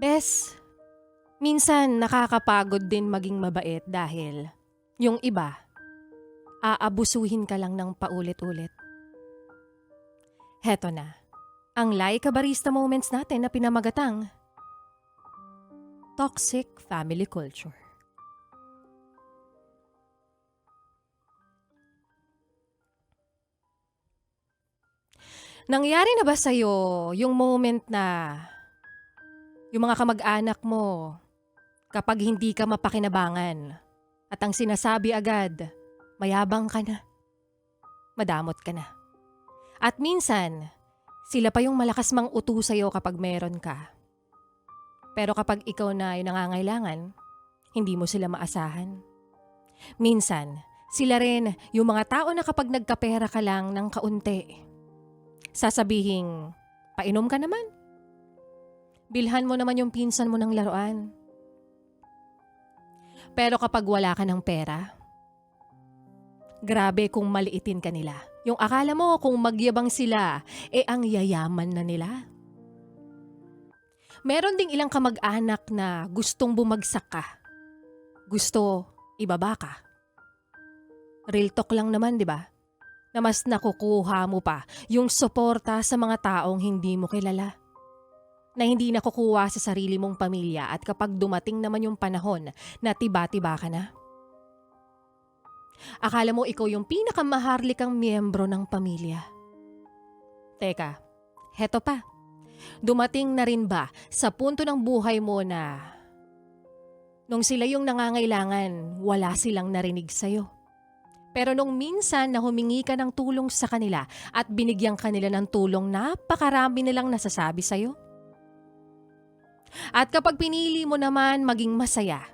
Bes, minsan nakakapagod din maging mabait dahil yung iba, aabusuhin ka lang ng paulit-ulit. Heto na, ang Laika Barista Moments natin na pinamagatang Toxic Family Culture. Nangyari na ba sa'yo yung moment na yung mga kamag-anak mo kapag hindi ka mapakinabangan at ang sinasabi agad, mayabang ka na, madamot ka na. At minsan, sila pa yung malakas mang utu sa'yo kapag meron ka. Pero kapag ikaw na ay nangangailangan, hindi mo sila maasahan. Minsan, sila rin yung mga tao na kapag nagkapera ka lang ng kaunti, sasabihing, painom ka naman. Bilhan mo naman yung pinsan mo ng laruan. Pero kapag wala ka ng pera, grabe kung maliitin ka nila. Yung akala mo kung magyabang sila, eh ang yayaman na nila. Meron ding ilang kamag-anak na gustong bumagsak ka. Gusto ibaba ka. Real talk lang naman, di ba? Na mas nakukuha mo pa yung suporta sa mga taong hindi mo kilala. Na hindi nakukuha sa sarili mong pamilya at kapag dumating naman yung panahon na tiba-tiba ka na. Akala mo ikaw yung pinakamaharlikang miyembro ng pamilya. Teka, heto pa. Dumating na rin ba sa punto ng buhay mo na nung sila yung nangangailangan, wala silang narinig sa'yo? Pero nung minsan na humingi ka ng tulong sa kanila at binigyan kanila ng tulong, napakarami nilang nasasabi sa'yo. At kapag pinili mo naman maging masaya,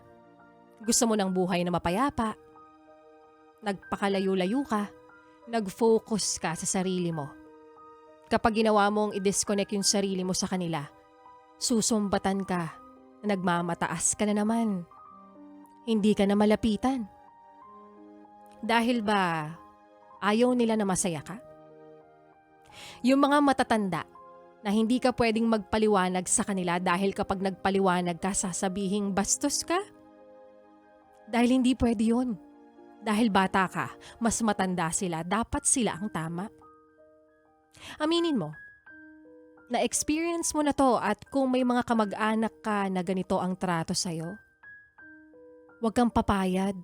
gusto mo ng buhay na mapayapa, nagpakalayo-layo ka, nag-focus ka sa sarili mo. Kapag ginawa mong i-disconnect yung sarili mo sa kanila, susumbatan ka, nagmamataas ka na naman. Hindi ka na malapitan. Dahil ba ayaw nila na masaya ka? Yung mga matatanda na hindi ka pwedeng magpaliwanag sa kanila dahil kapag nagpaliwanag ka sasabihing bastos ka? Dahil hindi pwede yun. Dahil bata ka, mas matanda sila, dapat sila ang tama. Aminin mo, na-experience mo na to at kung may mga kamag-anak ka na ganito ang trato sa'yo, huwag kang papayad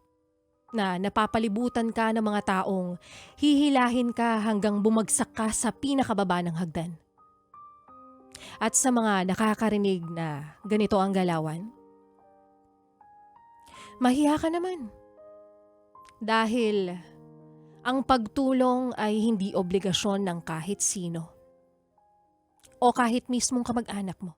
na napapalibutan ka ng mga taong hihilahin ka hanggang bumagsak ka sa pinakababa ng hagdan. At sa mga nakakarinig na ganito ang galawan, mahiya ka naman. Dahil ang pagtulong ay hindi obligasyon ng kahit sino. O kahit mismong kamag-anak mo.